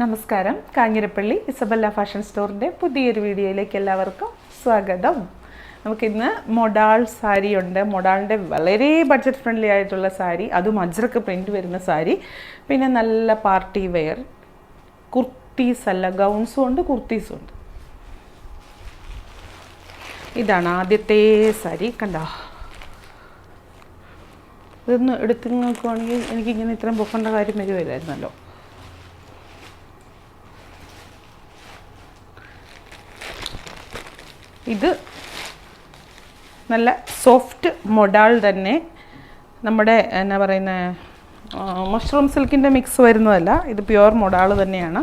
നമസ്കാരം. Kanjirappally Isabella fashion സ്റ്റോറിന്റെ പുതിയൊരു വീഡിയോയിലേക്ക് എല്ലാവർക്കും സ്വാഗതം. നമുക്കിന്ന് മൊഡാൾ സാരി ഉണ്ട്. മൊഡാളിന്റെ വളരെ ബഡ്ജറ്റ് ഫ്രണ്ട്ലി ആയിട്ടുള്ള സാരി അതും അജ്രക്ക് പ്രിന്റ് വരുന്ന സാരി. പിന്നെ നല്ല പാർട്ടി വെയർ കുർത്തീസ് അല്ല ഗൗൺസും ഉണ്ട് കുർത്തീസും ഉണ്ട്. ഇതാണ് ആദ്യത്തെ സാരി. കണ്ടോ? ഇതൊന്ന് എടുത്ത് നോക്കുവാണെങ്കിൽ എനിക്കിങ്ങനെ ഇത്രയും പൊക്കേണ്ട കാര്യം വരുമില്ലായിരുന്നല്ലോ ഇത് നല്ല സോഫ്റ്റ് മൊഡാൾ തന്നെ നമ്മുടെ എന്നാ പറയുന്ന മഷ്റൂം സിൽക്കിന്റെ മിക്സ് വരുന്നതല്ല ഇത് പ്യുവർ മൊഡാൾ തന്നെയാണ്.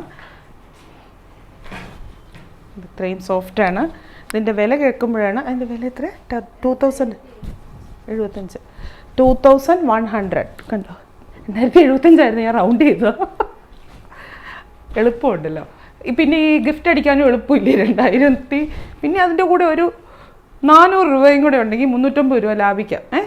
ഇത് ഇത്രയും സോഫ്റ്റാണ് ഇതിന്റെ വില കേൾക്കുമ്പോഴാണ് അതിന്റെ വില എത്ര? ടു തൗസൻഡ് എഴുപത്തഞ്ച് ടു തൗസൻഡ് വൺ ഹൺഡ്രഡ് കണ്ടോ? രണ്ടായിരത്തി എഴുപത്തഞ്ചായിരുന്നു ഞാൻ റൗണ്ട് ചെയ്തോ എളുപ്പമുണ്ടല്ലോ. പിന്നെ ഈ ഗിഫ്റ്റ് അടിക്കാനും എളുപ്പമില്ല രണ്ടായിരത്തി? പിന്നെ അതിന്റെ കൂടെ ഒരു നാനൂറ് രൂപയും കൂടെ ഉണ്ടെങ്കിൽ മുന്നൂറ്റമ്പത് രൂപ ലാഭിക്കാം. ഏ?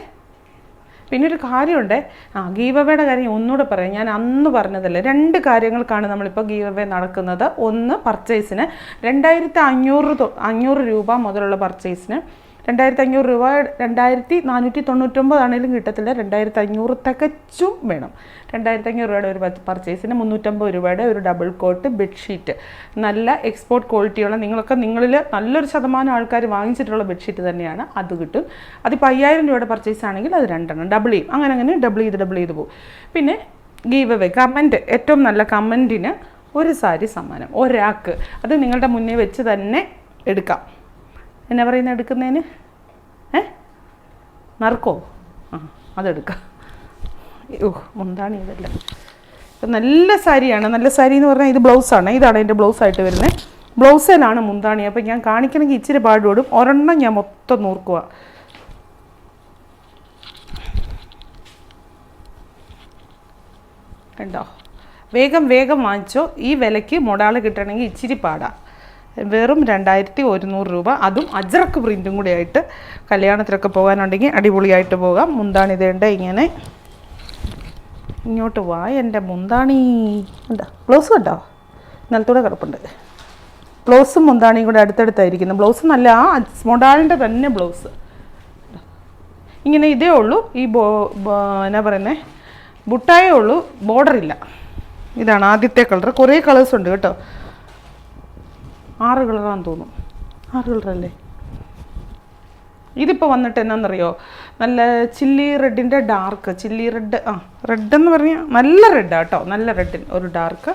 പിന്നെ ഒരു കാര്യമുണ്ട്. ആ ഗീവവയുടെ കാര്യം ഒന്നുകൂടെ പറയാം. ഞാൻ അന്ന് പറഞ്ഞതല്ലേ രണ്ട് കാര്യങ്ങൾക്കാണ് നമ്മളിപ്പോൾ ഗീവവേ നടക്കുന്നത്. ഒന്ന് പർച്ചേസിന് രണ്ടായിരത്തി അഞ്ഞൂറ് അഞ്ഞൂറ് രൂപ മുതലുള്ള പർച്ചേസിന് രണ്ടായിരത്തി അഞ്ഞൂറ് രൂപ രണ്ടായിരത്തി നാനൂറ്റി തൊണ്ണൂറ്റൊമ്പത് ആണെങ്കിലും കിട്ടത്തില്ല. രണ്ടായിരത്തി അഞ്ഞൂറ് തികച്ചും വേണം. രണ്ടായിരത്തി അഞ്ഞൂറ് രൂപയുടെ ഒരു പർച്ചേസിന് മുന്നൂറ്റമ്പത് രൂപയുടെ ഒരു ഡബിൾ കോട്ട് ബെഡ്ഷീറ്റ് നല്ല എക്സ്പോർട്ട് ക്വാളിറ്റിയുള്ള നിങ്ങളൊക്കെ നിങ്ങളിൽ നല്ലൊരു ശതമാനം ആൾക്കാർ വാങ്ങിച്ചിട്ടുള്ള ബെഡ്ഷീറ്റ് തന്നെയാണ്. അത് കിട്ടും. അതിപ്പോൾ അയ്യായിരം രൂപയുടെ പർച്ചേസ് ആണെങ്കിൽ അത് രണ്ടെണ്ണം. ഡബിൾ ചെയ്യും. അങ്ങനെ അങ്ങനെ ഡബിൾ ചെയ്ത് ഡബിൾ ചെയ്ത് പോകും. പിന്നെ ഗീവ് അവേ കമന്റ് ഏറ്റവും നല്ല കമന്റിന് ഒരു സാരി സമ്മാനം. ഒരാൾക്ക്. അത് നിങ്ങളുടെ മുന്നേ വെച്ച് തന്നെ എടുക്കാം. എന്നാ പറയുന്നത് എടുക്കുന്നതിന്? ഏ? നറുക്കോ? ആ അതെടുക്കാം. ഓ മുന്താണി ഇതല്ല. ഇപ്പം നല്ല സാരിയാണ്. നല്ല സാരി എന്ന് പറഞ്ഞാൽ ഇത് ബ്ലൗസാണ്. ഇതാണ് എന്റെ ബ്ലൗസായിട്ട് വരുന്നത് ബ്ലൗസിലാണ് മുന്താണി. അപ്പം ഞാൻ കാണിക്കണമെങ്കിൽ ഇച്ചിരി പാടുപെടും. ഒരെണ്ണം ഞാൻ മൊത്തം നൂർക്കുക കണ്ടോ? വേഗം വേഗം വാങ്ങിച്ചോ. ഈ വിലയ്ക്ക് മൊടാൾ കിട്ടണമെങ്കിൽ ഇച്ചിരി പാടാ. വെറും രണ്ടായിരത്തി ഒരുന്നൂറ് രൂപ. അതും അജ്രക്ക് പ്രിന്റും കൂടി ആയിട്ട് കല്യാണത്തിലൊക്കെ പോകാനുണ്ടെങ്കിൽ അടിപൊളിയായിട്ട് പോകാം. മുന്താണി ഇതേണ്ട ഇങ്ങനെ? ഇങ്ങോട്ട് വാ എന്റെ മുന്താണി. എന്താ ബ്ലൗസ് കണ്ടോ? നിലത്തൂടെ കിടപ്പുണ്ട്. ബ്ലൗസും മുന്താണിയും കൂടെ അടുത്തടുത്തായിരിക്കുന്നു. ബ്ലൗസ് നല്ല ആ മൊഡാളിന്റെ തന്നെ ബ്ലൗസ്. ഇങ്ങനെ ഇതേ ഉള്ളൂ. ഈ ബോ എന്നാ പറയുന്നത് ബുട്ടായേ ഉള്ളൂ. ബോർഡർ ഇല്ല ഇതാണ് ആദ്യത്തെ കളർ കുറേ കളേഴ്സ് ഉണ്ട് കേട്ടോ. ആറ് കളറാന്ന് തോന്നും. ആറ് കളറല്ലേ ഇതിപ്പോൾ വന്നിട്ട് എന്നാണെന്നറിയോ നല്ല ചില്ലി റെഡിന്റെ ഡാർക്ക് ചില്ലി റെഡ് ആ റെഡ് എന്ന് പറഞ്ഞാൽ നല്ല റെഡാണ് കേട്ടോ നല്ല റെഡിൻ ഒരു ഡാർക്ക്.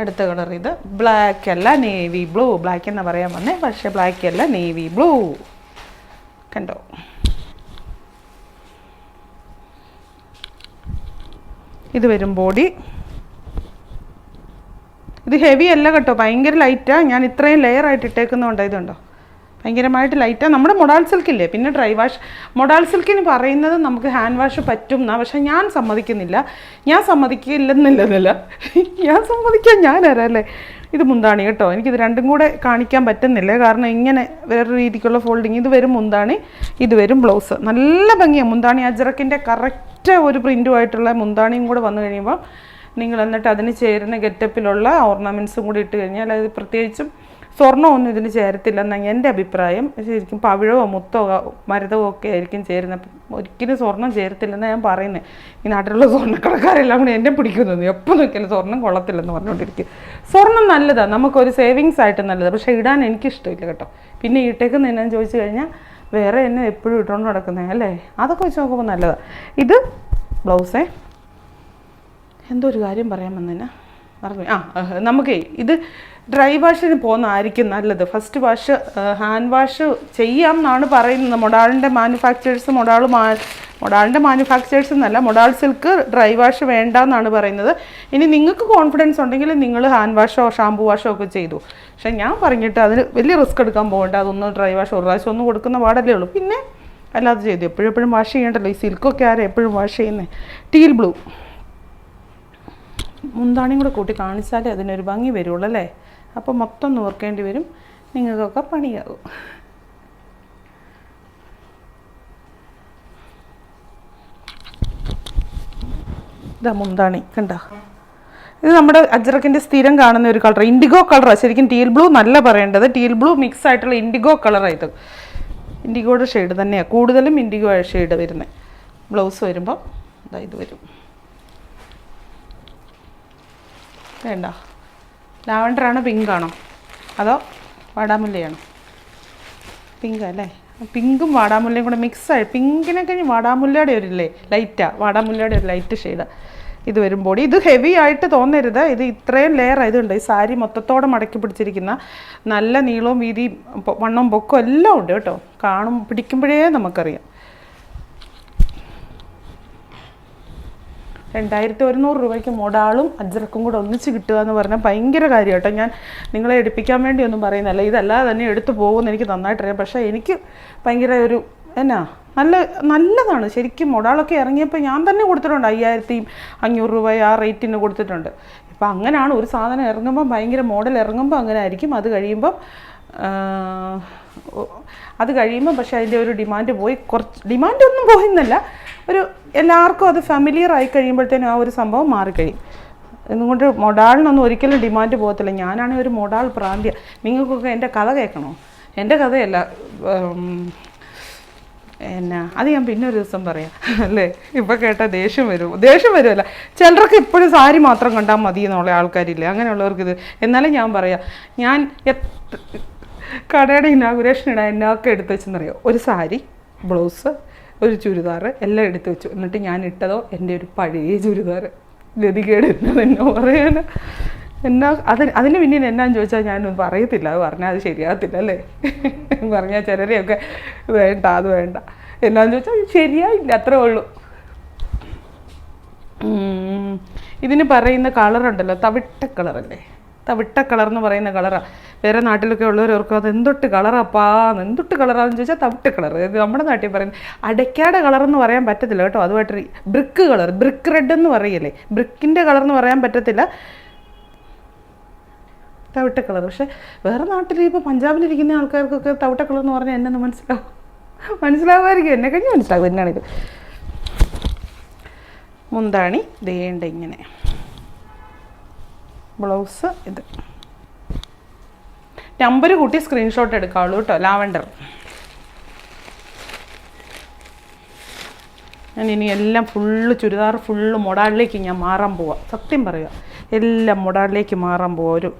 അടുത്ത കളർ ഇത് ബ്ലാക്ക് അല്ല നേവി ബ്ലൂ. ബ്ലാക്ക് എന്ന് പറയാൻ വന്നേ പക്ഷേ ബ്ലാക്ക് അല്ല നേവി ബ്ലൂ. കണ്ടോ? ഇത് വരും ബോഡി. ഇത് ഹെവി അല്ല കേട്ടോ. ഭയങ്കര ലൈറ്റാണ് ഞാൻ ഇത്രയും ലെയർ ആയിട്ട് ഇട്ടേക്കുന്നതുകൊണ്ട് ഇതുണ്ടോ ഭയങ്കരമായിട്ട് ലൈറ്റാണ് നമ്മുടെ മൊഡാൾ സിൽക്കില്ലേ പിന്നെ ഡ്രൈ വാഷ് മൊഡാൾ സിൽക്കിന് പറയുന്നത് നമുക്ക് ഹാൻഡ് വാഷ് പറ്റും എന്നാ പക്ഷേ ഞാൻ സമ്മതിക്കുന്നില്ല. ഞാൻ സമ്മതിക്കില്ലെന്നില്ലെന്നില്ല. ഞാൻ സമ്മതിക്കാൻ ഞാൻ അല്ലേ ഇത് മുന്താണി കേട്ടോ. എനിക്കിത് രണ്ടും കൂടെ കാണിക്കാൻ പറ്റുന്നില്ല. കാരണം ഇങ്ങനെ വേറെ രീതിക്കുള്ള ഫോൾഡിങ് ഇത് വരും മുന്താണി. ഇത് വരും ബ്ലൗസ് നല്ല ഭംഗിയാണ് മുന്താണി അജറക്കിന്റെ കറക്റ്റ് ഒരു പ്രിന്റുമായിട്ടുള്ള മുന്താണിയും കൂടെ വന്നു കഴിയുമ്പോൾ നിങ്ങൾ എന്നിട്ട് അതിന് ചേരുന്ന ഗെറ്റപ്പിലുള്ള ഓർണമെന്റ്സും കൂടി ഇട്ട് കഴിഞ്ഞാൽ അത് പ്രത്യേകിച്ചും സ്വർണമൊന്നും ഇതിന് ചേരത്തില്ലെന്നാണ് എന്റെ അഭിപ്രായം. ശരിക്കും പവിഴമോ മുത്തോ മരുതമോ ഒക്കെ ആയിരിക്കും ചേരുന്നത്. ഒരിക്കലും സ്വർണം ചേരത്തില്ലെന്നാണ് ഞാൻ പറയുന്നത് ഈ നാട്ടിലുള്ള സ്വർണക്കടക്കാരെല്ലാം കൂടി എന്നെ പിടിക്കുന്നു എപ്പോൾ നോക്കിയാലും സ്വർണം കൊള്ളത്തില്ലെന്ന് പറഞ്ഞുകൊണ്ടിരിക്കും. സ്വർണം നല്ലതാണ് നമുക്കൊരു സേവിങ്സ് ആയിട്ട് നല്ലതാണ് പക്ഷേ ഇടാൻ എനിക്കിഷ്ടമില്ല കേട്ടോ. പിന്നെ ഇട്ടേക്കുന്ന എന്നാന്ന് ചോദിച്ചു കഴിഞ്ഞാൽ വേറെ എന്നെ എപ്പോഴും ഇട്ടുകൊണ്ട് നടക്കുന്നത് അല്ലേ? അതൊക്കെ വെച്ച് നോക്കുമ്പോൾ നല്ലതാണ് ഇത് ബ്ലൗസേ. എന്തോ ഒരു കാര്യം പറയാൻ വന്നതിന് മറന്നു ആ നമുക്കേ ഇത് ഡ്രൈ വാഷിന് പോകുന്നതായിരിക്കും നല്ലത്. ഫസ്റ്റ് വാഷ് ഹാൻഡ് വാഷ് ചെയ്യാം എന്നാണ് പറയുന്നത്. മൊഡാളിന്റെ മാനുഫാക്ചേഴ്സ് മൊഡാൾ മാ മൊഡാളിന്റെ മാനുഫാക്ചേഴ്സ് എന്നല്ല മൊഡാൾ സിൽക്ക് ഡ്രൈ വാഷ് വേണ്ട എന്നാണ് പറയുന്നത്. ഇനി നിങ്ങൾക്ക് കോൺഫിഡൻസ് ഉണ്ടെങ്കിൽ നിങ്ങൾ ഹാൻഡ് വാഷോ ഷാമ്പു വാഷോ ഒക്കെ ചെയ്തു. പക്ഷേ ഞാൻ പറഞ്ഞിട്ട് അതിന് വലിയ റിസ്ക് എടുക്കാൻ പോകണ്ട. അതൊന്നും ഡ്രൈ വാഷ് ഒരു പ്രാവശ്യം ഒന്നും കൊടുക്കുന്ന പാടല്ലേ ഉള്ളൂ. പിന്നെ അല്ലാതെ ചെയ്തു. എപ്പോഴും എപ്പോഴും വാഷ് ചെയ്യേണ്ടല്ലോ. ഈ സിൽക്കൊക്കെ ആരെ എപ്പോഴും വാഷ് ചെയ്യുന്നത് ടീൽ ബ്ലൂ. മുന്താണിയും കൂടെ കൂട്ടി കാണിച്ചാലേ അതിനൊരു ഭംഗി വരുള്ളൂ അല്ലേ? അപ്പോൾ മൊത്തം നോർക്കേണ്ടി വരും. നിങ്ങൾക്കൊക്കെ പണിയാകും. ഇതാ മുന്താണി കണ്ട? ഇത് നമ്മുടെ അജ്രക്കിന്റെ സ്ഥിരം കാണുന്ന ഒരു കളർ ഇൻഡിഗോ കളറാണ് ശരിക്കും ടീൽ ബ്ലൂ നല്ല പറയേണ്ടത്. ടീൽ ബ്ലൂ മിക്സ് ആയിട്ടുള്ള ഇൻഡിഗോ കളറാണ് ഇൻഡിഗോയുടെ ഷെയ്ഡ് തന്നെയാണ് കൂടുതലും ഇൻഡിഗോ ഷെയ്ഡ് വരുന്നത് ബ്ലൗസ് വരുമ്പോൾ ഇതാ ഇത് വരും. വേണ്ട. ലാവണ്ടറാണോ പിങ്ക് ആണോ അതോ വാടാമുല്ലയാണോ? പിങ്ക് അല്ലേ? പിങ്കും വാടാമുല്ലയും കൂടെ മിക്സായി പിങ്കിനെ കഴിഞ്ഞ് വാടാമുല്ലയുടെ ഒരു ഇല്ലേ ലൈറ്റാ വാടാമുല്ലയുടെ ഒരു ലൈറ്റ് ഷെയ്ഡ് ഇത് വരുമ്പോൾ ഇത് ഹെവി ആയിട്ട് തോന്നരുത്. ഇത് ഇത്രയും ലെയർ ആയതുണ്ട് ഈ സാരി മൊത്തത്തോടെ മടക്കി പിടിച്ചിരിക്കുന്ന നല്ല നീളവും വീതിയും വണ്ണവും പൊക്കവും എല്ലാം ഉണ്ട് കേട്ടോ. കാണും പിടിക്കുമ്പോഴേ നമുക്കറിയാം. രണ്ടായിരത്തി ഒരുന്നൂറ് രൂപയ്ക്ക് മൊടാളും അജ്രക്കും കൂടെ ഒന്നിച്ച് കിട്ടുക എന്ന് പറഞ്ഞാൽ ഭയങ്കര കാര്യം കേട്ടോ. ഞാൻ നിങ്ങളെ എടുപ്പിക്കാൻ വേണ്ടി ഒന്നും പറയുന്നല്ല ഇതല്ലാതെ തന്നെ എടുത്തു പോകുമെന്ന് എനിക്ക് നന്നായിട്ടറിയാം. പക്ഷേ എനിക്ക് ഭയങ്കര ഒരു എന്നാ നല്ല നല്ലതാണ്. ശരിക്കും മൊടാളൊക്കെ ഇറങ്ങിയപ്പോൾ ഞാൻ തന്നെ കൊടുത്തിട്ടുണ്ട് അയ്യായിരത്തി അഞ്ഞൂറ് രൂപ ആ റേറ്റിന് കൊടുത്തിട്ടുണ്ട്. ഇപ്പം അങ്ങനെയാണ് ഒരു സാധനം ഇറങ്ങുമ്പം ഭയങ്കര മോഡൽ ഇറങ്ങുമ്പോൾ അങ്ങനെ ആയിരിക്കും. അത് കഴിയുമ്പം അത് കഴിയുമ്പോൾ പക്ഷേ അതിന്റെ ഒരു ഡിമാൻഡ് പോയി. കുറച്ച് ഡിമാൻഡ് ഒന്നും പോയെന്നല്ല. ഒരു എല്ലാവർക്കും അത് ഫെമിലിയർ ആയി കഴിയുമ്പോഴത്തേനും ആ ഒരു സംഭവം മാറിക്കഴിയും. എന്നുകൊണ്ട് മൊഡാളിനൊന്നും ഒരിക്കലും ഡിമാൻഡ് പോകത്തില്ല. ഞാനാണെങ്കിൽ ഒരു മൊഡാൾ പ്രാന്തിയ നിങ്ങൾക്കൊക്കെ എന്റെ കഥ കേൾക്കണോ? എന്റെ കഥയല്ല എന്നാ അത് ഞാൻ പിന്നെ ഒരു ദിവസം പറയാം. അല്ലേ? ഇപ്പം കേട്ട ദേഷ്യം വരും. ദേഷ്യം വരുമല്ല ചിലർക്ക് ഇപ്പോഴും സാരി മാത്രം കണ്ടാൽ മതി എന്നുള്ള ആൾക്കാരില്ല? അങ്ങനെയുള്ളവർക്ക് ഇത്. എന്നാലും ഞാൻ പറയാം. ഞാൻ കടയുടെ ഇനാഗുറേഷൻ ഇടാൻ എന്നൊക്കെ എടുത്ത് വെച്ചെന്നറിയോ? ഒരു സാരി ബ്ലൗസ് ഒരു ചുരിദാർ എല്ലാം എടുത്ത് വെച്ചു. എന്നിട്ട് ഞാൻ ഇട്ടതോ എന്റെ ഒരു പഴയ ചുരിദാർ ഗതികേട് എന്നത് എന്നോ പറയാൻ എന്നാ അതിന് അതിന് പിന്നെ എന്നാന്ന് ചോദിച്ചാൽ ഞാനൊന്നും പറയത്തില്ല. അത് പറഞ്ഞാൽ അത് ശരിയാകത്തില്ല അല്ലേ? പറഞ്ഞാൽ ചിലരെയൊക്കെ വേണ്ട അത് വേണ്ട. എന്നാന്ന് ചോദിച്ചാൽ ശരിയായില്ല അത്രേ ഉള്ളൂ. ഇതിന് പറയുന്ന കളറുണ്ടല്ലോ തവിട്ട കളറല്ലേ? തവിട്ട കളർ എന്ന് പറയുന്ന കളറാണ് വേറെ നാട്ടിലൊക്കെ ഉള്ളവർക്ക് അത് എന്തൊട്ട് കളറാപ്പാ എന്തൊട്ട് കളറാന്ന് ചോദിച്ചാൽ തവിട്ട് കളർ നമ്മുടെ നാട്ടിൽ പറയുന്നത് അടയ്ക്കാടെ കളർ എന്ന് പറയാൻ പറ്റത്തില്ല കേട്ടോ. അതുമായിട്ട് ബ്രിക്ക് കളർ ബ്രിക്ക് റെഡ് എന്ന് പറയില്ലേ? ബ്രിക്കിന്റെ കളർ എന്ന് പറയാൻ പറ്റത്തില്ല. തവിട്ട കളർ പക്ഷെ വേറെ നാട്ടിൽ ഇപ്പോൾ പഞ്ചാബിലിരിക്കുന്ന ആൾക്കാർക്കൊക്കെ തവിട്ട കളർ എന്ന് പറഞ്ഞാൽ എന്നെ മനസ്സിലാവും. മനസ്സിലാവുമായിരിക്കും. എന്നെ കഴിഞ്ഞ് മനസ്സിലാവും. എന്നാണിത്? മുന്താണി ദേണ്ട ഇങ്ങനെ. ബ്ലൗസ് ഇത്. നമ്പർ കൂട്ടി സ്ക്രീൻഷോട്ട് എടുക്കാവുള്ളൂ കേട്ടോ ലാവണ്ടർ. ഞാൻ ഇനി എല്ലാം ഫുള്ള് ചുരിദാർ ഫുള്ള് മൊഡാളിലേക്ക് ഞാൻ മാറാൻ പോവാം. സത്യം പറയുക എല്ലാം മൊഡാളിലേക്ക് മാറാൻ പോവാം. ഒരു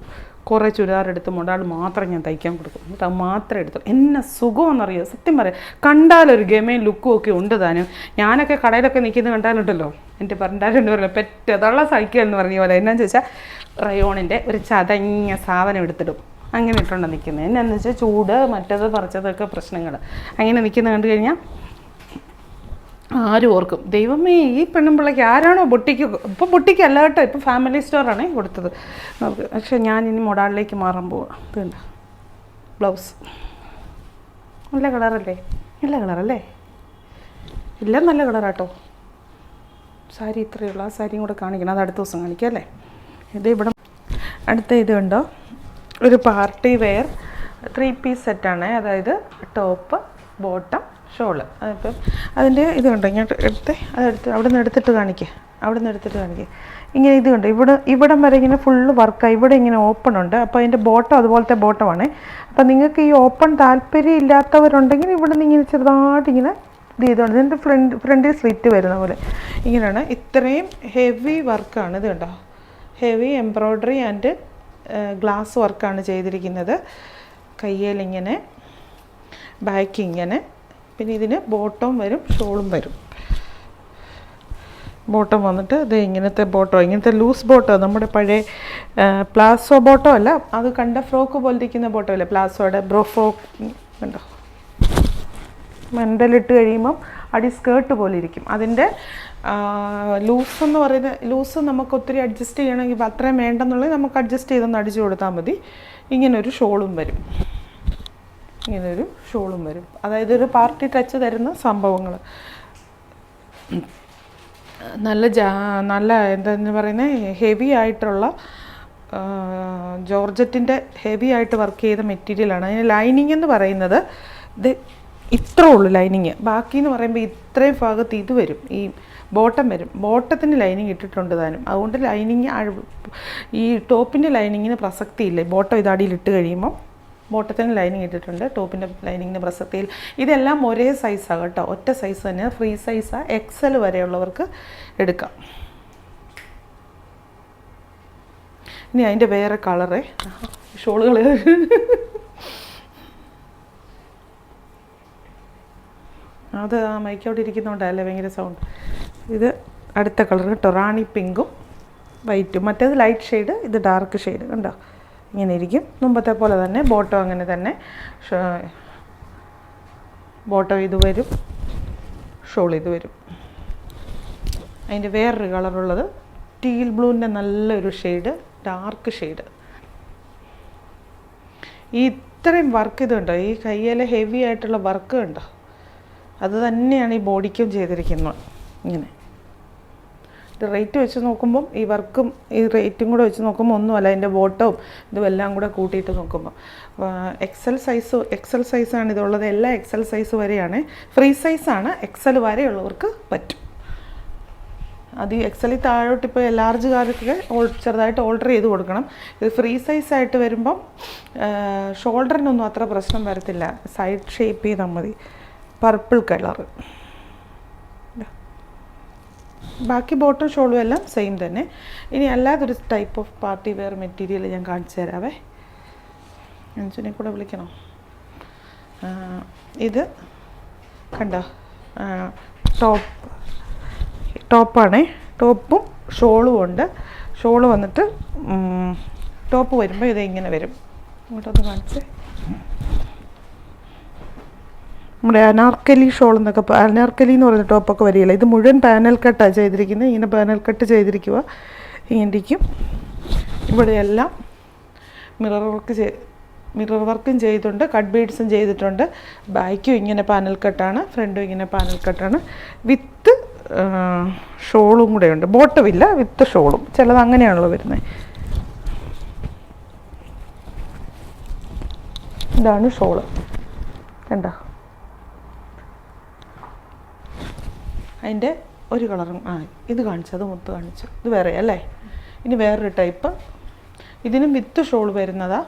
കുറേ ചുരിദാർ എടുത്ത് മൊഡാൾ മാത്രം ഞാൻ തയ്ക്കാൻ കൊടുക്കും. അത് മാത്രം എടുത്തു എന്നെ സുഖമെന്നറിയോ സത്യം പറയാം കണ്ടാലൊരു ഗമയും ലുക്കും ഒക്കെ ഉണ്ട് താനും. ഞാനൊക്കെ കടയിലൊക്കെ നിൽക്കുന്നത് കണ്ടാലുണ്ടല്ലോ? എന്റെ പറഞ്ഞാലുണ്ട് പറയില്ല പെറ്റതുള്ള സഹിക്കുക എന്ന് പറഞ്ഞ പോലെ. എന്നാന്ന് ചോദിച്ചാൽ റയോണിന്റെ ഒരു ചതഞ്ഞ സാധനം എടുത്തിടും. അങ്ങനെ ഇട്ടുണ്ടോ നിൽക്കുന്നത്. എന്നാന്ന് വെച്ചാൽ ചൂട് മറ്റത് പറിച്ചതൊക്കെ പ്രശ്നങ്ങൾ അങ്ങനെ നിൽക്കുന്നത് കണ്ടു കഴിഞ്ഞാൽ ആരും ഓർക്കും. ദൈവമേ ഈ പെണ്ണുമ്പിള്ളയ്ക്ക് ആരാണോ ബൊട്ടിക്ക് ഇപ്പോൾ ബൊട്ടിക്കല്ല കേട്ടോ. ഇപ്പോൾ ഫാമിലി സ്റ്റോറാണേ കൊടുത്തത്. നമുക്ക് പക്ഷെ ഞാൻ ഇനി മൊഡാളിലേക്ക് മാറാൻ പോവാം. ഇതുണ്ട് ബ്ലൗസ്. നല്ല കളറല്ലേ? നല്ല കളറല്ലേ? എല്ലാം നല്ല കളറാട്ടോ. സാരി ഇത്രയുള്ള ആ സാരിയും കൂടെ കാണിക്കണം. അത് അടുത്ത ദിവസം കാണിക്കാം അല്ലേ? ഇത് ഇവിടെ അടുത്ത ഇത് ഒരു പാർട്ടി വെയർ ത്രീ പീസ് സെറ്റാണ് അതായത് ടോപ്പ് ബോട്ടം ഷോൾ അതിപ്പം അതിന്റെ ഇതുണ്ടോ കണ്ടോ? ഇങ്ങോട്ട് എടുത്ത്. അതെടുത്ത് അവിടെ നിന്ന് എടുത്തിട്ട് കാണിക്കുക അവിടെ നിന്ന് എടുത്തിട്ട് കാണിക്കുക ഇങ്ങനെ ഇത് കണ്ടോ? ഇവിടെ ഇവിടം വരെ ഇങ്ങനെ ഫുള്ള് വർക്കാണ് ഇവിടെ ഇങ്ങനെ ഓപ്പൺ ഉണ്ട്. അപ്പോൾ അതിന്റെ ബോട്ടം അതുപോലത്തെ ബോട്ടമാണ് അപ്പോൾ നിങ്ങൾക്ക് ഈ ഓപ്പൺ താല്പര്യം ഇല്ലാത്തവരുണ്ടെങ്കിൽ ഇവിടെ നിന്ന് ഇങ്ങനെ ചെറുതായിട്ട് ഇങ്ങനെ ഇത് ചെയ്തുകൊണ്ട് ഇതിന്റെ ഫ്രണ്ട് ഫ്രണ്ടിൽ സ്ലിറ്റ് വരുന്ന പോലെ. ഇങ്ങനെയാണ്. ഇത്രയും ഹെവി വർക്കാണ് ഇത് കണ്ടോ? ഹെവി എംബ്രോയ്ഡറി ആൻഡ് ഗ്ലാസ് വർക്കാണ് ചെയ്തിരിക്കുന്നത്. കയ്യലിങ്ങനെ ബാക്ക് ഇങ്ങനെ പിന്നെ ഇതിന് ബോട്ടം വരും ഷോളും വരും. ബോട്ടം വന്നിട്ട് അത് ഇങ്ങനത്തെ ബോട്ടോ ഇങ്ങനത്തെ ലൂസ് ബോട്ടോ നമ്മുടെ പഴയ പ്ലാസോ ബോട്ടോ അല്ല അത് കണ്ട ഫ്രോക്ക് പോലിരിക്കുന്ന ബോട്ടോ അല്ലേ പ്ലാസോയുടെ ബ്രോ ഫ്രോക്ക് കണ്ടോ? മെന്റലിട്ട് കഴിയുമ്പം അടി സ്കേർട്ട് പോലെ ഇരിക്കും. അതിന്റെ ലൂസ് എന്ന് പറയുന്ന ലൂസ് നമുക്ക് ഒത്തിരി അഡ്ജസ്റ്റ് ചെയ്യണമെങ്കിൽ അത്രയും വേണ്ടെന്നുള്ളത് നമുക്ക് അഡ്ജസ്റ്റ് ചെയ്തൊന്ന് അടിച്ചു കൊടുത്താൽ മതി. ഇങ്ങനൊരു ഷോളും വരും. ഇങ്ങനൊരു ഷോളും വരും. അതായത് ഒരു പാർട്ടി ടച്ച് തരുന്ന സംഭവങ്ങൾ നല്ല ജാ നല്ല എന്താന്ന് പറയുന്നത് ഹെവി ആയിട്ടുള്ള ജോർജറ്റിന്റെ ഹെവി ആയിട്ട് വർക്ക് ചെയ്ത മെറ്റീരിയലാണ് അതിന് ലൈനിങ് എന്ന് പറയുന്നത് ഇത് ഇത്രേ ഉള്ളൂ ലൈനിങ് ബാക്കി എന്ന് പറയുമ്പോൾ ഇത്രയും ഭാഗത്ത് ഇത് വരും. ഈ ബോട്ടം വരും. ബോട്ടത്തിന് ലൈനിങ് ഇട്ടിട്ടുണ്ട് താനും. അതുകൊണ്ട് ലൈനിങ് ഈ ടോപ്പിന്റെ ലൈനിങ്ങിന് പ്രസക്തിയില്ല? ബോട്ടം ഇതാടിയിൽ ഇട്ട് കഴിയുമ്പോൾ ബോട്ടത്തിന് ലൈനിങ് ഇട്ടിട്ടുണ്ട്. ടോപ്പിന്റെ ലൈനിങ്ങിന് പ്രസക്തിയിൽ. ഇതെല്ലാം ഒരേ സൈസാണ് കേട്ടോ. ഒറ്റ സൈസ് തന്നെ. ഫ്രീ സൈസാണ് എക്സൽ വരെയുള്ളവർക്ക് എടുക്കാം. ഇനി അതിന്റെ വേറെ കളറേ ഷോളുകൾ അത് ആ മൈക്ക് അവിടെ ഇരിക്കുന്നതുകൊണ്ടല്ലേ ഭയങ്കര സൗണ്ട് ഇത് അടുത്ത കളർ കേട്ടോ റാണി പിങ്കും വൈറ്റും മറ്റേത് ലൈറ്റ് ഷെയ്ഡ് ഇത് ഡാർക്ക് ഷെയ്ഡ് കണ്ടോ? ഇങ്ങനെ ഇരിക്കും. മുമ്പത്തെ പോലെ തന്നെ ബോട്ടം അങ്ങനെ തന്നെ. ബോട്ടം ഇത് വരും ഷോൾ ഇത് വരും. അതിന്റെ വേറൊരു കളറുള്ളത് ടീൽ ബ്ലൂവിന്റെ നല്ലൊരു ഷെയ്ഡ് ഡാർക്ക് ഷെയ്ഡ് ഈ ഇത്രയും വർക്ക് ഇതുണ്ടോ? ഈ കയ്യിലെ ഹെവി ആയിട്ടുള്ള വർക്ക് ഉണ്ടോ? അത് തന്നെയാണ് ഈ ബോഡിക്കും ചെയ്തിരിക്കുന്നത്. ഇങ്ങനെ. ഇത് റേറ്റ് വെച്ച് നോക്കുമ്പം ഈ വർക്കും ഈ റേറ്റും കൂടെ വെച്ച് നോക്കുമ്പോൾ ഒന്നുമല്ല അതിന്റെ ബോട്ടവും ഇതും എല്ലാം കൂടെ കൂട്ടിയിട്ട് നോക്കുമ്പോൾ എക്സൽ സൈസ് എക്സൽ സൈസാണ് ഇതുള്ളത്. എല്ലാ എക്സൽ സൈസ് വരെയാണ്. ഫ്രീ സൈസാണ് എക്സൽ വരെയുള്ളവർക്ക് പറ്റും. അത് എക്സലിൽ താഴോട്ട് ഇപ്പോൾ ലാർജുകാർക്കൊക്കെ ചെറുതായിട്ട് ഓൾഡർ ചെയ്ത് കൊടുക്കണം. ഇത് ഫ്രീ സൈസ് ആയിട്ട് വരുമ്പം ഷോൾഡറിനൊന്നും അത്ര പ്രശ്നം വരത്തില്ല. സൈഡ് ഷേപ്പ് ചെയ്താൽ മതി. Purple colour. ബാക്കി ബോട്ടും ഷോളും എല്ലാം സെയിം തന്നെ. ഇനി അല്ലാതൊരു type of party wear material ഞാൻ കാണിച്ചു തരാവേ. അഞ്ചിനെ കൂടെ വിളിക്കണോ? ഇത് കണ്ടോ? ടോപ്പ് ടോപ്പാണേ. ടോപ്പും ഷോളും ഉണ്ട്. ഷോൾ വന്നിട്ട് ടോപ്പ് വരുമ്പോൾ ഇത് ഇങ്ങനെ വരും. ഇങ്ങോട്ടൊന്ന് കാണിച്ചേ. നമ്മുടെ അനാർക്കലി ഷോൾ എന്നൊക്കെ അനാർക്കലി എന്ന് പറയുന്ന ടോപ്പൊക്കെ വരികയില്ല? ഇത് മുഴുവൻ പാനൽ കട്ടാണ് ചെയ്തിരിക്കുന്നത് ഇങ്ങനെ പാനൽ കട്ട് ചെയ്തിരിക്കുക ഇങ്ങനെ ഇരിക്കും ഇവിടെയെല്ലാം മിറർ വർക്ക് ചെയ് മിറർ വർക്കും ചെയ്തിട്ടുണ്ട്. കട്ട് ബീഡ്സും ചെയ്തിട്ടുണ്ട്. ബാക്കും ഇങ്ങനെ പാനൽ കട്ടാണ് ഫ്രണ്ടും ഇങ്ങനെ പാനൽ കട്ടാണ് വിത്ത് ഷോളും കൂടെ ഉണ്ട്. ബോട്ടമില്ല വിത്ത് ഷോളും. ചിലത് അങ്ങനെയാണല്ലോ വരുന്നത് ഇതാണ് ഷോൾ. കണ്ടോ? അതിന്റെ ഒരു കളറും ആ ഇത് കാണിച്ചു അത് മുത്ത് കാണിച്ചു. ഇത് വേറെ അല്ലേ? ഇനി വേറൊരു ടൈപ്പ്. ഇതിനും വിത്ത് ഷോൾ വരുന്നതാ.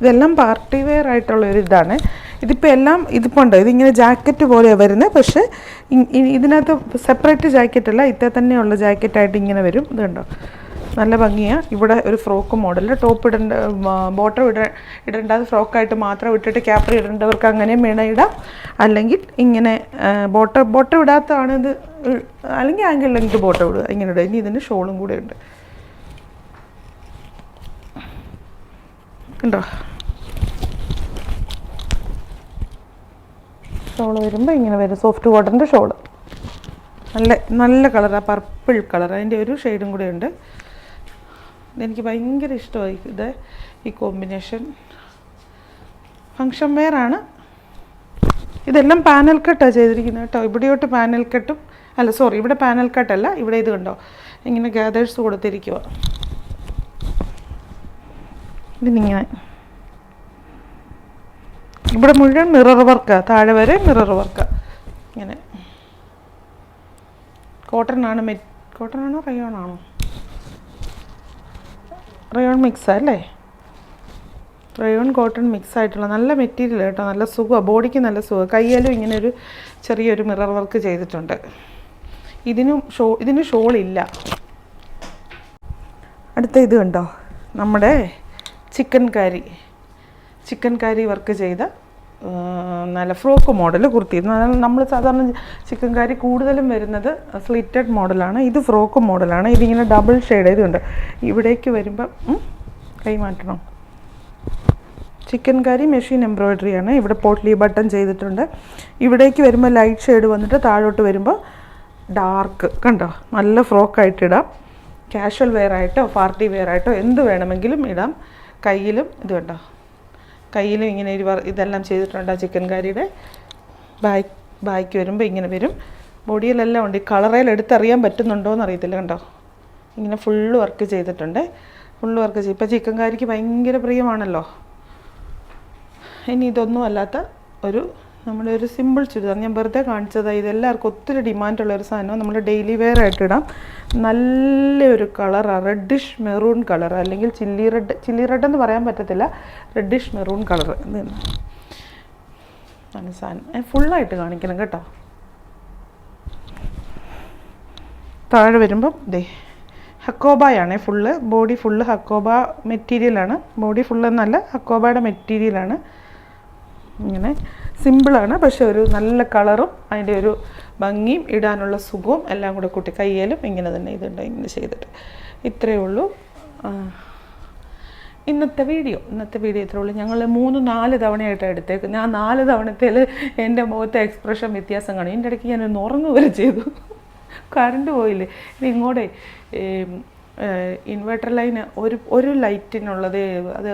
ഇതെല്ലാം പാർട്ടി വെയർ ആയിട്ടുള്ള ഒരു ഇതാണ്. ഇതിപ്പോൾ എല്ലാം ഇതിപ്പോൾ ഉണ്ട്? ഇതിങ്ങനെ ജാക്കറ്റ് പോലെയാണ് വരുന്നത് പക്ഷേ ഇതിനകത്ത് സെപ്പറേറ്റ് ജാക്കറ്റ് അല്ല ഇത്തേ തന്നെയുള്ള ജാക്കറ്റായിട്ട് ഇങ്ങനെ വരും. ഇത് കണ്ടോ നല്ല ഭംഗിയാണ് ഇവിടെ ഒരു ഫ്രോക്ക് മോഡൽ ടോപ്പ് ഇടേണ്ട ബോട്ടം ഇട ഇടേണ്ടത് ഫ്രോക്കായിട്ട് മാത്രം ഇട്ടിട്ട് ക്യാപ്പർ ഇടേണ്ടവർക്ക് അങ്ങനെയും വേണം ഇടാം. അല്ലെങ്കിൽ ഇങ്ങനെ ബോട്ടം ബോട്ടം ഇടാത്തതാണ് ഇത് അല്ലെങ്കിൽ ആംഗിൾ ലെങ്ത് ബോട്ടം ഇടുക. ഇങ്ങനെ ഇടുക. ഇനി ഇതിന് ഷോളും കൂടെ ഉണ്ട്. ഉണ്ടോ ഷോൾ വരുമ്പോൾ ഇങ്ങനെ വരും. സോഫ്റ്റ് കോട്ടന്റെ ഷോൾ. നല്ല നല്ല കളറാണ് പർപ്പിൾ കളർ. അതിന്റെ ഒരു ഷെയ്ഡും കൂടെ ഉണ്ട്. ഇതെനിക്ക് ഭയങ്കര ഇഷ്ടമായി ഇത് ഈ കോമ്പിനേഷൻ ഫങ്ഷൻ വെയറാണ് ഇതെല്ലാം പാനൽ കട്ടാണ് ചെയ്തിരിക്കുന്നത് കേട്ടോ. ഇവിടെയോട്ട് പാനൽ കട്ടും അല്ല സോറി ഇവിടെ പാനൽ കട്ടല്ല ഇവിടെ ഇത് കണ്ടോ? ഇങ്ങനെ ഗ്യാദേഴ്സ് കൊടുത്തിരിക്കുക ഇതിങ്ങനെ. ഇവിടെ മുഴുവൻ മിറർ വർക്കാണ് താഴെ വരെ മിറർ വർക്കാണ് ഇങ്ങനെ. കോട്ടൺ ആണ് മെ കോട്ടൺ ആണോ റയോൺ ആണോ? റയോൺ മിക്സാ അല്ലേ റയോൺ കോട്ടൺ മിക്സ് ആയിട്ടുള്ള നല്ല മെറ്റീരിയൽ കേട്ടോ. നല്ല സുഖമാണ് ബോഡിക്ക് നല്ല സുഖമാണ് കയ്യിലും ഇങ്ങനെ ഒരു ചെറിയൊരു മിറർ വർക്ക് ചെയ്തിട്ടുണ്ട്. ഇതിനും ഷോ ഇതിന് ഷോളില്ല. അടുത്ത ഇത് കണ്ടോ? നമ്മുടെ chikankari chikankari work ചെയ്ത നല്ല ഫ്രോക്ക് മോഡൽ കുർത്തി നമ്മൾ സാധാരണ ചിക്കൻ കാരി കൂടുതലും വരുന്നത് സ്ലിറ്റഡ് മോഡലാണ്. ഇത് ഫ്രോക്ക് മോഡലാണ്. ഇതിങ്ങനെ ഡബിൾ ഷെയ്ഡ് ഇതുണ്ട് ഇവിടേക്ക് വരുമ്പം കൈമാറ്റണം ചിക്കൻ കറി മെഷീൻ എംബ്രോയ്ഡറി ആണ്. ഇവിടെ പോട്ട്ലി ബട്ടൺ ചെയ്തിട്ടുണ്ട്. ഇവിടേക്ക് വരുമ്പോൾ ലൈറ്റ് ഷെയ്ഡ് വന്നിട്ട് താഴോട്ട് വരുമ്പോൾ ഡാർക്ക് കണ്ടോ? നല്ല ഫ്രോക്കായിട്ട് ഇടാം. കാഷ്വൽ വെയർ പാർട്ടി വെയർ ആയിട്ടോ എന്ത് വേണമെങ്കിലും ഇടാം. കയ്യിലും ഇത് കണ്ടോ? കയ്യിലും ഇങ്ങനെ ഒരു ഇതെല്ലാം ചെയ്തിട്ടുണ്ട് ആ ചിക്കൻ കറിയുടെ ബാക്ക് ബാക്ക് വരുമ്പോൾ ഇങ്ങനെ വരും. ബോഡിയിലെല്ലാം ഉണ്ട്. ഈ കളറേൽ എടുത്തറിയാൻ പറ്റുന്നുണ്ടോ എന്ന് അറിയത്തില്ല കണ്ടോ? ഇങ്ങനെ ഫുള്ള് വർക്ക് ചെയ്തിട്ടുണ്ട്. ഫുള്ള് വർക്ക് ചെയ്യും ഇപ്പോൾ ചിക്കൻ കറിക്ക് ഭയങ്കര പ്രിയമാണല്ലോ. ഇനി ഇതൊന്നും അല്ലാത്ത ഒരു നമ്മുടെ ഒരു സിമ്പിൾ ചുരിദാർ. ഞാൻ വെറുതെ കാണിച്ചതാ. ഇതെല്ലാവർക്കും ഒത്തിരി ഡിമാൻഡുള്ള ഒരു സാധനമാണ്. നമ്മൾ ഡെയിലി വെയർ ആയിട്ട് ഇടാം. നല്ലൊരു കളറാണ് റെഡിഷ് മെറൂൺ കളർ അല്ലെങ്കിൽ ചില്ലി റെഡ് ചില്ലി റെഡ് എന്ന് പറയാൻ പറ്റത്തില്ല. റെഡിഷ് മെറൂൺ കളർ ആണ് സാധനം. ഫുള്ളായിട്ട് കാണിക്കണം കേട്ടോ. താഴെ വരുമ്പം ദേ ഹക്കോബായാണ് ഫുള്ള് ബോഡി ഫുള്ള് ഹക്കോബ മെറ്റീരിയലാണ് ബോഡി ഫുള്ള് എന്നല്ല ഹക്കോബയുടെ മെറ്റീരിയലാണ് ഇങ്ങനെ. സിമ്പിളാണ് പക്ഷെ ഒരു നല്ല കളറും അതിന്റെ ഒരു ഭംഗിയും ഇടാനുള്ള സുഖവും എല്ലാം കൂടെ കൂട്ടി കയ്യിലും ഇങ്ങനെ തന്നെ ഇതുണ്ട് ഇങ്ങനെ ചെയ്തിട്ട്. ഇത്രയേ ഉള്ളൂ. ഇന്നത്തെ വീഡിയോ ഇന്നത്തെ വീഡിയോ ഇത്രേ ഉള്ളൂ. ഞങ്ങൾ മൂന്ന് നാല് തവണയായിട്ടാണ് എടുത്തേക്ക്. ഞാൻ നാല് തവണത്തിൽ എന്റെ മുഖത്തെ എക്സ്പ്രഷൻ വ്യത്യാസം കാണും. എന്റെ ഇടയ്ക്ക് ഞാനൊന്ന് ഉറങ്ങുക വരെ ചെയ്തു. കറണ്ട് പോയില്ലേ? ഇനി ഇങ്ങോട്ടേ ഇൻവെർട്ടർ ലൈന് ഒരു ഒരു ലൈറ്റിനുള്ളത് അത്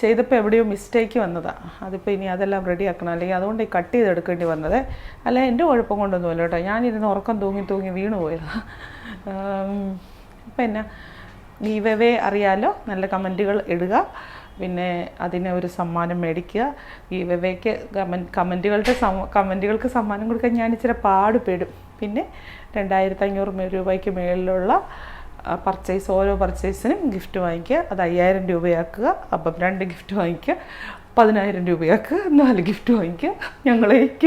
ചെയ്തപ്പോൾ എവിടെയോ മിസ്റ്റേക്ക് വന്നതാണ് അതിപ്പോൾ ഇനി അതെല്ലാം റെഡി ആക്കണം. അല്ലെങ്കിൽ അതുകൊണ്ട് കട്ട് ചെയ്തെടുക്കേണ്ടി വന്നത്. അല്ല എന്റെ കുഴപ്പം കൊണ്ടൊന്നുമല്ല കേട്ടോ. ഞാനിരുന്ന് ഉറക്കം തൂങ്ങി തൂങ്ങി വീണു പോയതാണ് പിന്നെ നീ വെവേ അറിയാലോ. നല്ല കമന്റുകൾ ഇടുക. പിന്നെ അതിനെ ഒരു സമ്മാനം മേടിക്കുക. ഈ കമൻ കമന്റുകളുടെ കമന്റുകൾക്ക് സമ്മാനം കൊടുക്കാൻ ഞാൻ ഇച്ചിരി പാടുപെടും. പിന്നെ രണ്ടായിരത്തി അഞ്ഞൂറ് രൂപയ്ക്ക് മേളിലുള്ള പർച്ചേസ് ഓരോ പർച്ചേസിനും ഗിഫ്റ്റ് വാങ്ങിക്കുക. അത് അയ്യായിരം രൂപയാക്കുക. അപ്പം രണ്ട് ഗിഫ്റ്റ് വാങ്ങിക്കുക. പതിനായിരം രൂപയാക്കുക. നാല് ഗിഫ്റ്റ് വാങ്ങിക്കുക. ഞങ്ങളേക്ക്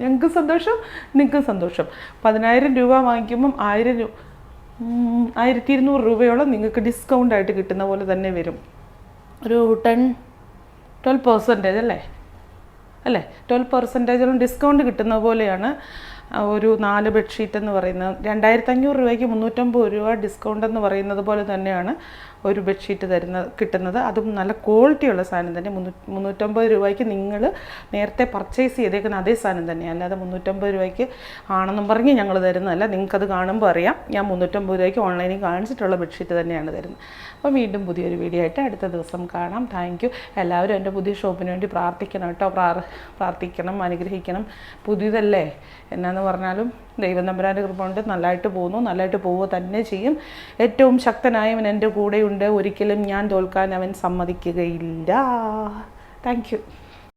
ഞങ്ങൾക്ക് സന്തോഷം നിങ്ങൾക്കും സന്തോഷം. പതിനായിരം രൂപ വാങ്ങിക്കുമ്പം ആയിരം രൂപ ആയിരത്തി ഇരുന്നൂറ് രൂപയോളം നിങ്ങൾക്ക് ഡിസ്കൗണ്ട് ആയിട്ട് കിട്ടുന്ന പോലെ തന്നെ വരും. ഒരു ടെൻ ട്വൽവ് പെർസെന്റേജ് അല്ലേ? അല്ലേ? ട്വൽവ് പെർസെന്റേജോളം ഡിസ്കൗണ്ട് കിട്ടുന്ന പോലെയാണ്. ഒരു നാല് ബെഡ്ഷീറ്റ് എന്ന് പറയുന്നത് രണ്ടായിരത്തി അഞ്ഞൂറ് രൂപയ്ക്ക് മുന്നൂറ്റമ്പത് രൂപ ഡിസ്കൗണ്ട് എന്ന് പറയുന്നത് പോലെ തന്നെയാണ്. ഒരു ബെഡ്ഷീറ്റ് തരുന്ന കിട്ടുന്നത്. അതും നല്ല ക്വാളിറ്റിയുള്ള സാധനം തന്നെ. മുന്നൂ മുന്നൂറ്റമ്പത് രൂപയ്ക്ക് നിങ്ങൾ നേരത്തെ പർച്ചേസ് ചെയ്തേക്കുന്ന അതേ സാധനം തന്നെ. അല്ലാതെ മുന്നൂറ്റമ്പത് രൂപയ്ക്ക് ആണെന്നും പറഞ്ഞ് ഞങ്ങൾ തരുന്നതല്ല. നിങ്ങൾക്കത് കാണുമ്പോൾ അറിയാം. ഞാൻ മുന്നൂറ്റമ്പത് രൂപയ്ക്ക് ഓൺലൈനിൽ കാണിച്ചിട്ടുള്ള ബെഡ്ഷീറ്റ് തന്നെയാണ് തരുന്നത്. അപ്പോൾ വീണ്ടും പുതിയൊരു വീഡിയോ ആയിട്ട് അടുത്ത ദിവസം കാണാം. താങ്ക് യു എല്ലാവരും എന്റെ പുതിയ ഷോപ്പിന് വേണ്ടി പ്രാർത്ഥിക്കണം കേട്ടോ. പ്രാർ പ്രാർത്ഥിക്കണം അനുഗ്രഹിക്കണം. പുതിയതല്ലേ? എന്നാന്ന് പറഞ്ഞാലും ദൈവം നമ്പരാന്റെ കൃപ കൊണ്ട് നല്ലതായിട്ട് പോകുന്നു. നല്ലതായിട്ട് പോവുക തന്നെ ചെയ്യും. ഏറ്റവും ശക്തനായവൻ എന്റെ കൂടെയുണ്ട്. ഒരിക്കലും ഞാൻ തോൽക്കാൻ അവൻ സമ്മതിക്കുകയില്ല. താങ്ക്